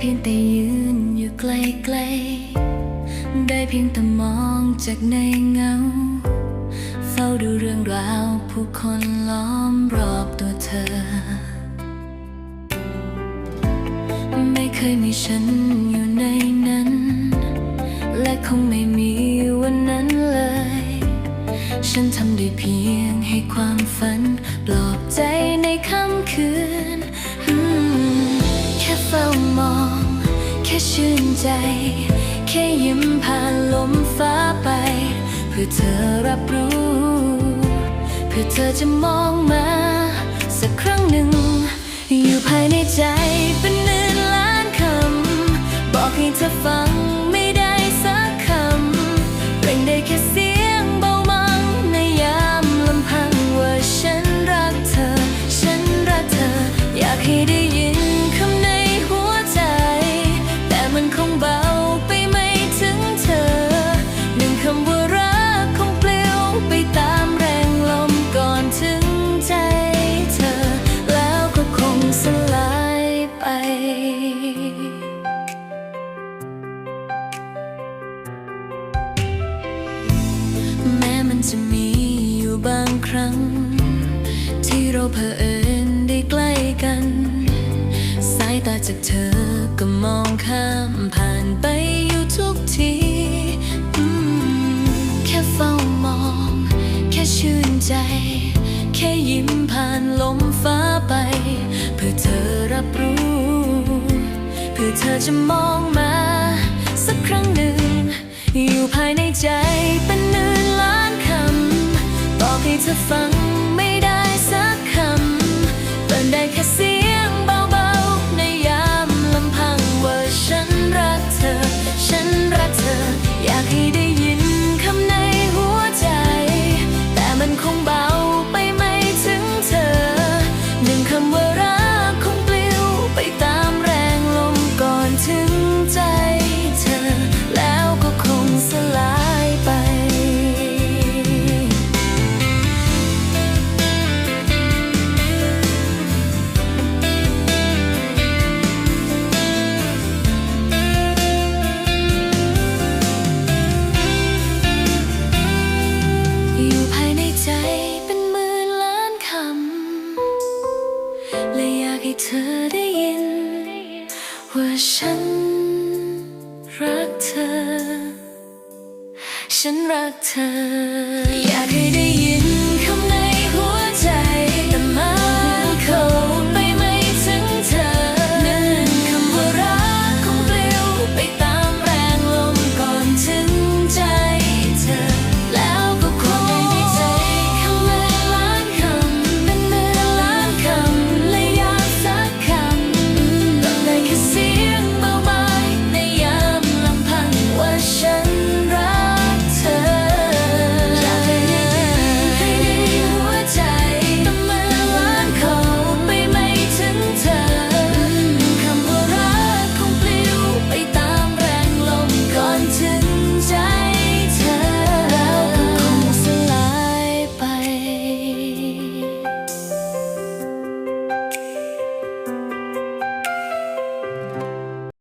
เพียงแต่ยืนอยู่ไกลๆ ได้เพียงแต่มองจากในเงา เฝ้าดูเรื่องราวผู้คนล้อมรอบตัวเธอ ไม่เคยมีฉันอยู่ในนั้น และคงไม่มีวันนั้นเลย ฉันทำได้เพียงให้ความฝันปลอบใจในค่ำคืน ชื่นใจ แค่ยิ้มผ่านลมฟ้าไป เพื่อเธอรับรู้ เพื่อเธอจะมองมา สักครั้งหนึ่ง อยู่ภายในใจเป็นหมื่นล้านคำ บอกให้เธอฟัง บางครั้ง ที่เราเผอิญได้ใกล้กัน สายตาจากเธอก็มองข้ามผ่านไปอยู่ทุกทีแค่เฝ้ามอง แค่ชื่นใจ แค่ยิ้มผ่านลมฟ้าไป เพื่อเธอรับรู้ เพื่อเธอจะมองมา สักครั้งหนึ่ง อยู่ภายในใจเป็นหมื่นล้านคำบ ว่าฉันรักเธอ ฉันรักเธอ